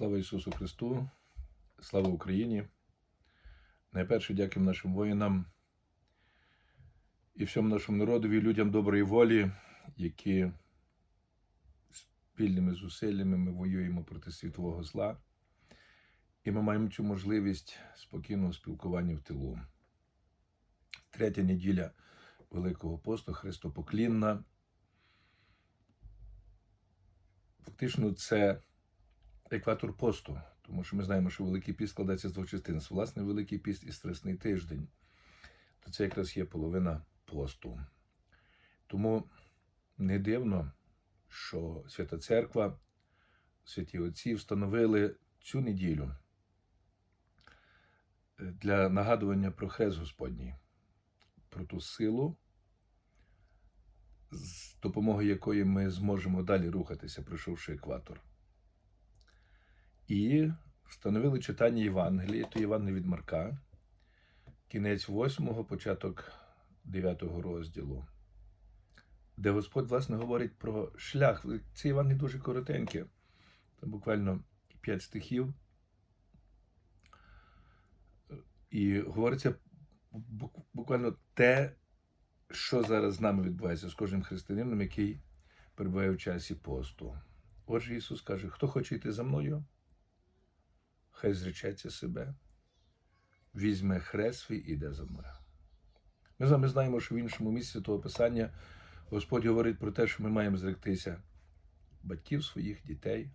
Слава Ісусу Христу, слава Україні. Найперше дякуємо нашим воїнам і всьому нашому народові, людям доброї волі, які спільними зусиллями ми воюємо проти світового зла. І ми маємо цю можливість спокійного спілкування в тилу. Третя неділя Великого посту Христопоклінна. Фактично, це екватор посту, тому що ми знаємо, що Великий піст складається з двох частин. Це, власне, Великий піст і Страсний тиждень. То це якраз є половина посту. Тому не дивно, що Свята Церква, святі Отці встановили цю неділю для нагадування про Хрест Господній, про ту силу, з допомогою якої ми зможемо далі рухатися, пройшовши екватор. І встановили читання Євангелії, то Євангеліє від Марка, кінець 8, початок 9 розділу, де Господь, власне, говорить про шлях. Це Євангеліє дуже коротеньке, там буквально 5 стихів. І говориться буквально те, що зараз з нами відбувається з кожним християнином, який перебуває в часі посту. Отже, Ісус каже: хто хоче йти за мною, хай зречеться себе, візьме хрест свій і йде за мною. Ми з вами знаємо, що в іншому місці того Писання Господь говорить про те, що ми маємо зректися батьків своїх дітей.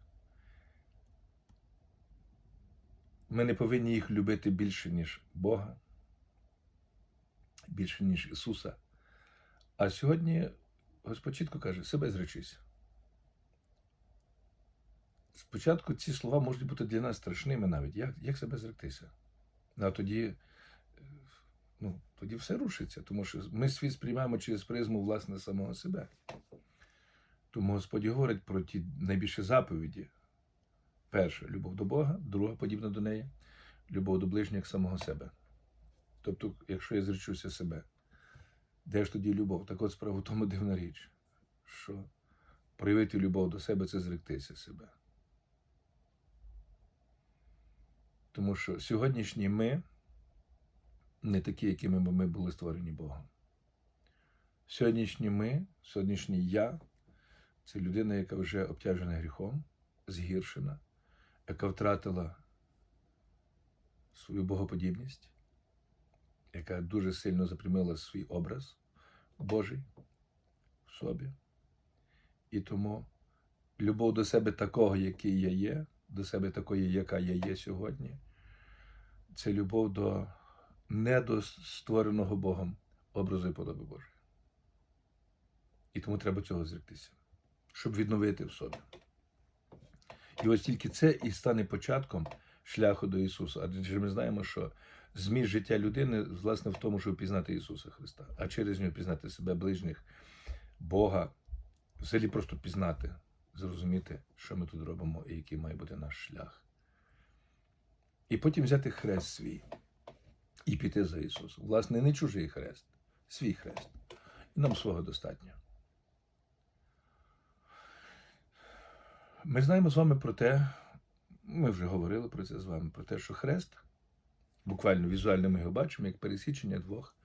Ми не повинні їх любити більше, ніж Бога, більше, ніж Ісуса. А сьогодні Господь чітко каже, себе зречися. Спочатку ці слова можуть бути для нас страшними навіть. Як як себе зректися? А тоді ну, тоді все рушиться, тому що ми світ сприймаємо через призму власне самого себе. Тому Господь говорить про ті найбільші заповіді. Перше любов до Бога, друга подібна до неї, любов до ближніх самого себе. Тобто, якщо я зречуся себе, де ж тоді любов? Так от справа в тому дивна річ, що проявити любов до себе це зректися себе. Тому що сьогоднішні ми не такі, якими ми були створені Богом. Сьогоднішні ми, сьогоднішній я це людина, яка вже обтяжена гріхом, згіршена, яка втратила свою богоподібність, яка дуже сильно запрямила свій образ Божий в собі. І тому любов до себе такого, який я є, до себе такої, яка я є сьогодні, це любов до недоствореного Богом образу і подоби Божої. І тому треба цього зректися, щоб відновити в собі. І ось тільки це і стане початком шляху до Ісуса. Адже ми знаємо, що зміст життя людини, власне, в тому, щоб пізнати Ісуса Христа, а через нього пізнати себе ближніх, Бога, взагалі просто пізнати, зрозуміти, що ми тут робимо і який має бути наш шлях. І потім взяти хрест свій і піти за Ісусом. Власне, не чужий хрест, свій хрест. І нам свого достатньо. Ми знаємо з вами про те, ми вже говорили про це з вами, про те, що хрест, буквально візуально ми його бачимо, як пересічення двох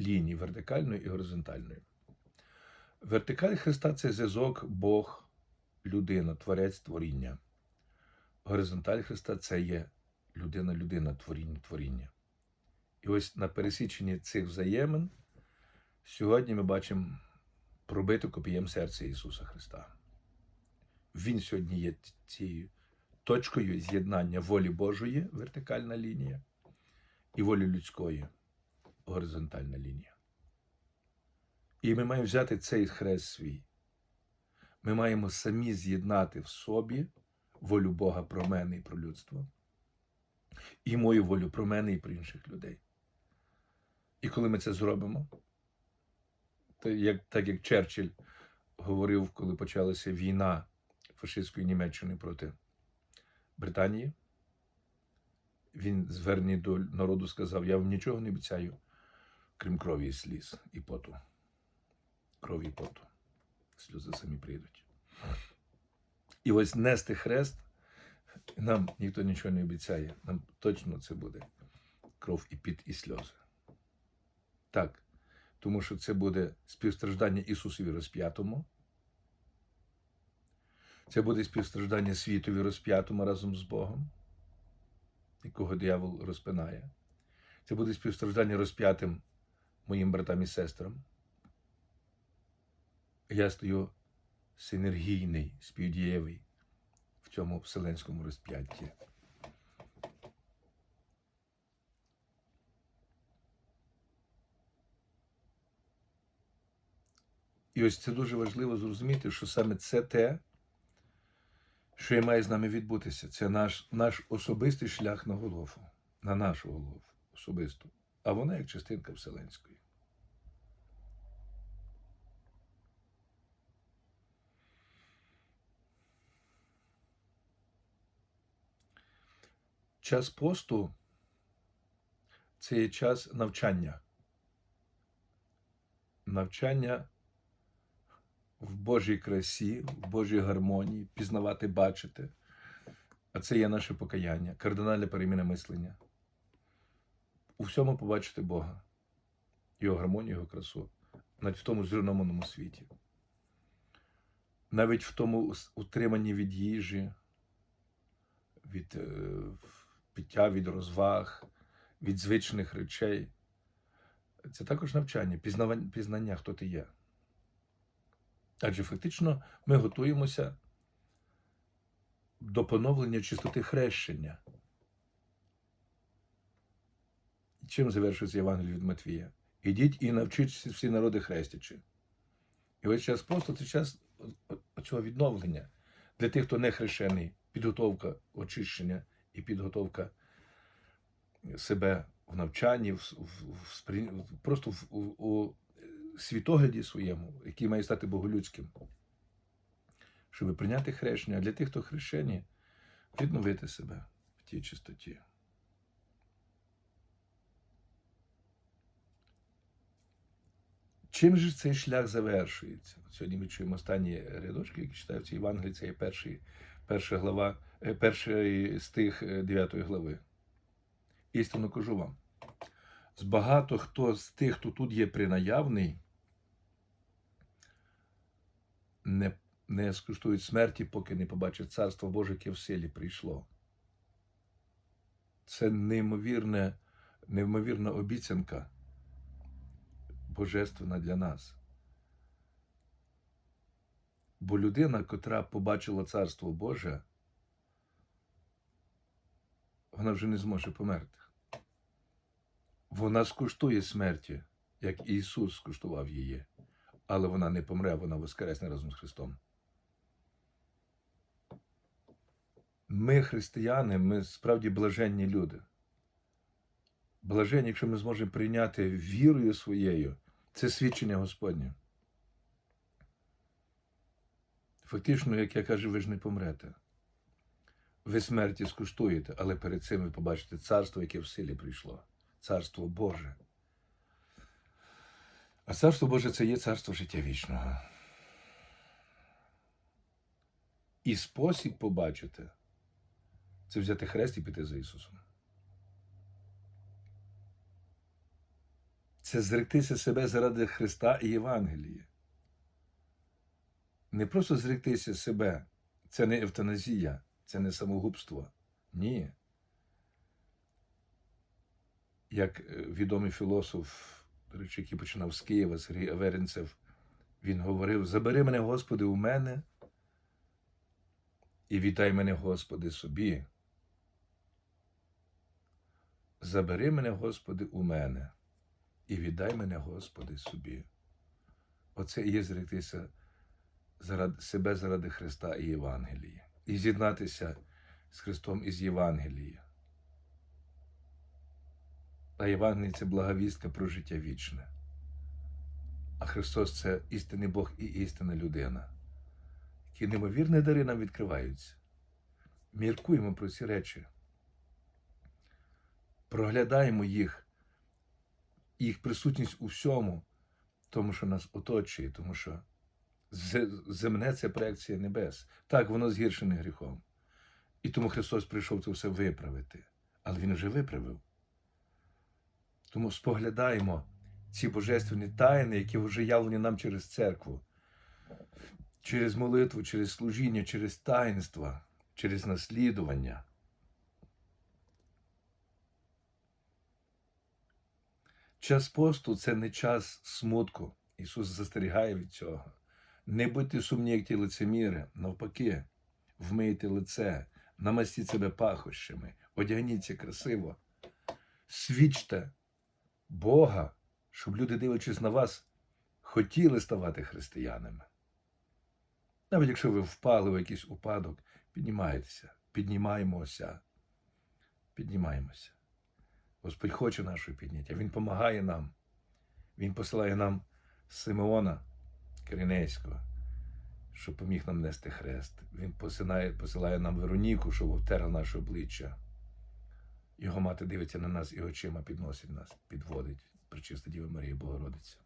ліній вертикальної і горизонтальної. Вертикаль хреста це зв'язок Бог, людина, творець творіння. Горизонталь хреста це є людина-людина, творіння, творіння. І ось на пересіченні цих взаємин сьогодні ми бачимо пробиту копієм серця Ісуса Христа. Він сьогодні є цією точкою з'єднання волі Божої, вертикальна лінія, і волі людської горизонтальна лінія. І ми маємо взяти цей хрест свій. Ми маємо самі з'єднати в собі волю Бога про мене і про людство, і мою волю про мене і про інших людей. І коли ми це зробимо, то як, так як Черчилль говорив, коли почалася війна фашистської Німеччини проти Британії, він звернений до народу сказав: Я вам нічого не обіцяю, крім крові і сліз і поту. Крові і поту. Сльози самі прийдуть. І ось нести хрест Нам ніхто нічого не обіцяє. Нам точно це буде кров і піт, і сльози. Так. Тому що це буде співстраждання Ісусові розп'ятому. Це буде співстраждання світові розп'ятому разом з Богом, якого диявол розпинає. Це буде співстраждання розп'ятим моїм братам і сестрам. Я стою синергійний, співдієвий в цьому вселенському розп'ятті. І ось це дуже важливо зрозуміти, що саме це те, що і має з нами відбутися. Це наш, наш особистий шлях на Голгофу, на нашу Голгофу особисту. А вона як частинка Вселенської. Час посту це є час навчання. Навчання в Божій красі, в Божій гармонії, пізнавати, бачити. А це є наше покаяння, кардинальна переміна мислення. У всьому побачити Бога, Його гармонію, Його красу, навіть в тому зруйнованому світі. Навіть в тому утриманні від їжі, від е, пиття, від розваг, від звичних речей. Це також навчання, пізнання, хто ти є. Адже фактично ми готуємося до поновлення чистоти хрещення. Чим завершується Євангеліє від Матвія? Ідіть і навчіть всі народи хрестячи. І ось час просто це час цього відновлення для тих, хто не хрещений, підготовка очищення і підготовка себе в навчанні, в, в, в, просто в, у світогляді своєму, який має стати боголюдським, щоб прийняти хрещення, а для тих, хто хрещені, відновити себе в тій чистоті. Чим же цей шлях завершується? Сьогодні ми чуємо останні рядочки, які читаються Євангелії, це є перший, перша глава, перший стих 9 глави. Істинно кажу вам. З багато хто з тих, хто тут є принаявний, не не скуштують смерті, поки не побачать Царство Боже, яке в силі прийшло. Це неймовірне, неймовірна обіцянка божественна для нас. Бо людина, котра побачила Царство Боже, вона вже не зможе померти. Вона скуштує смерті, як Ісус скуштував її але вона не помре, вона воскресне разом з Христом. Ми, християни, ми справді блаженні люди. Блаженні, якщо ми зможемо прийняти вірою своєю, це свідчення Господнє. Фактично, як я кажу, ви ж не помрете. Ви смерті скуштуєте, але перед цим ви побачите царство, яке в силі прийшло. Царство Боже. А царство Боже це є царство життя вічного. І спосіб побачити це взяти хрест і піти за Ісусом. Це зректися себе заради Христа і Євангелії. Не просто зректися себе, це не евтаназія, це не самогубство. Ні. Як е, відомий філософ до речі, який починав з Києва, Сергій Аверинцев, він говорив: Забери мене, Господи, у мене і вітай мене, Господи, собі. Забери мене, Господи, у мене, і віддай мене, Господи, собі. Оце і є зректися заради себе заради Христа і Євангелії. І з'єднатися з Христом із Євангелією. А Євангеліє це благовістка про життя вічне. А Христос це істинний Бог і істинна людина. Які неймовірні дари нам відкриваються. Міркуємо про ці речі. Проглядаємо їх, їх присутність у всьому, тому що нас оточує, тому що земне це проекція небес. Так, воно згіршене гріхом. І тому Христос прийшов це все виправити. Але Він вже виправив. Тому споглядаємо ці божественні тайни, які вже явлені нам через церкву, через молитву, через служіння, через таїнства, через наслідування. Час посту це не час смутку. Ісус застерігає від цього. Не будьте сумні, як ті лицеміри, навпаки, вмийте лице, намастіть себе пахощами, одягніться красиво, свідчте Бога, щоб люди, дивлячись на вас, хотіли ставати християнами. Навіть якщо ви впали в якийсь упадок, піднімайтеся, піднімаємося, піднімаємося. Господь хоче нашого підняття. Він допомагає нам. Він посилає нам Симеона Киринейського, щоб поміг нам нести хрест. Він посилає, посилає нам Вероніку, щоб обтерла наше обличчя. Його мати дивиться на нас і очима підносить нас, підводить. Пречиста Діва Марія Богородиця.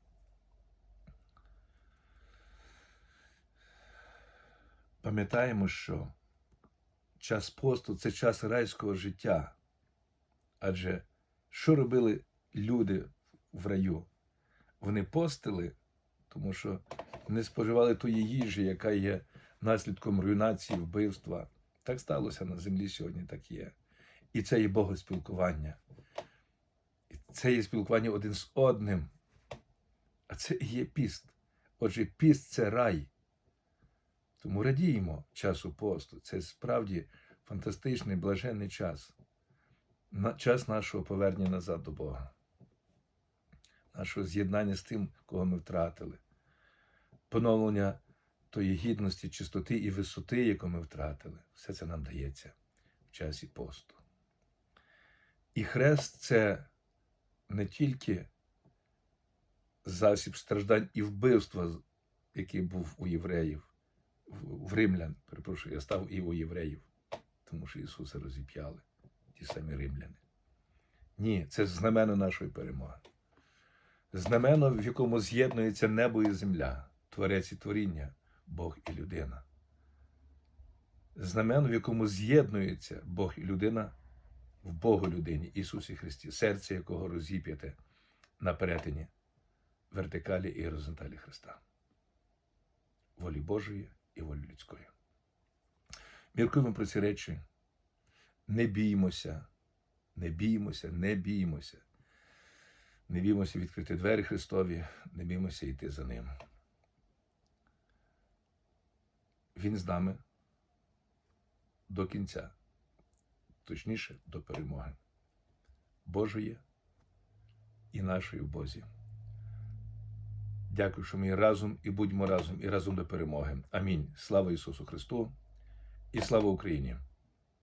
Пам'ятаємо, що час посту це час райського життя. Адже що робили люди в раю? Вони постили, тому що не споживали тої їжі, яка є наслідком руйнації, вбивства. Так сталося на землі сьогодні, так є. І це є богоспілкування. І це є спілкування один з одним. А це і є піст. Отже, піст це рай. Тому радіємо часу посту. Це справді фантастичний, блаженний час. На час нашого повернення назад до Бога, нашого з'єднання з тим, кого ми втратили, поновлення тої гідності, чистоти і висоти, яку ми втратили. Все це нам дається в часі посту. І хрест це не тільки засіб страждань і вбивства, який був у євреїв, в римлян, перепрошую, я став і у євреїв, тому що Ісуса розіп'яли ті самі римляни. Ні, це знамено нашої перемоги. Знамено, в якому з'єднується небо і земля, творець і творіння, Бог і людина. Знамено, в якому з'єднується Бог і людина в Богу людині, Ісусі Христі, серце якого розіп'яте на перетині вертикалі і горизонталі Христа, волі Божої і волі людської. Міркуємо про ці речі. Не біймося, не біймося, не біймося. Не біймося відкрити двері Христові, не біймося йти за Ним. Він з нами до кінця, точніше, до перемоги Божої і нашої в Бозі. Дякую, що ми разом і будьмо разом, і разом до перемоги. Амінь. Слава Ісусу Христу і слава Україні!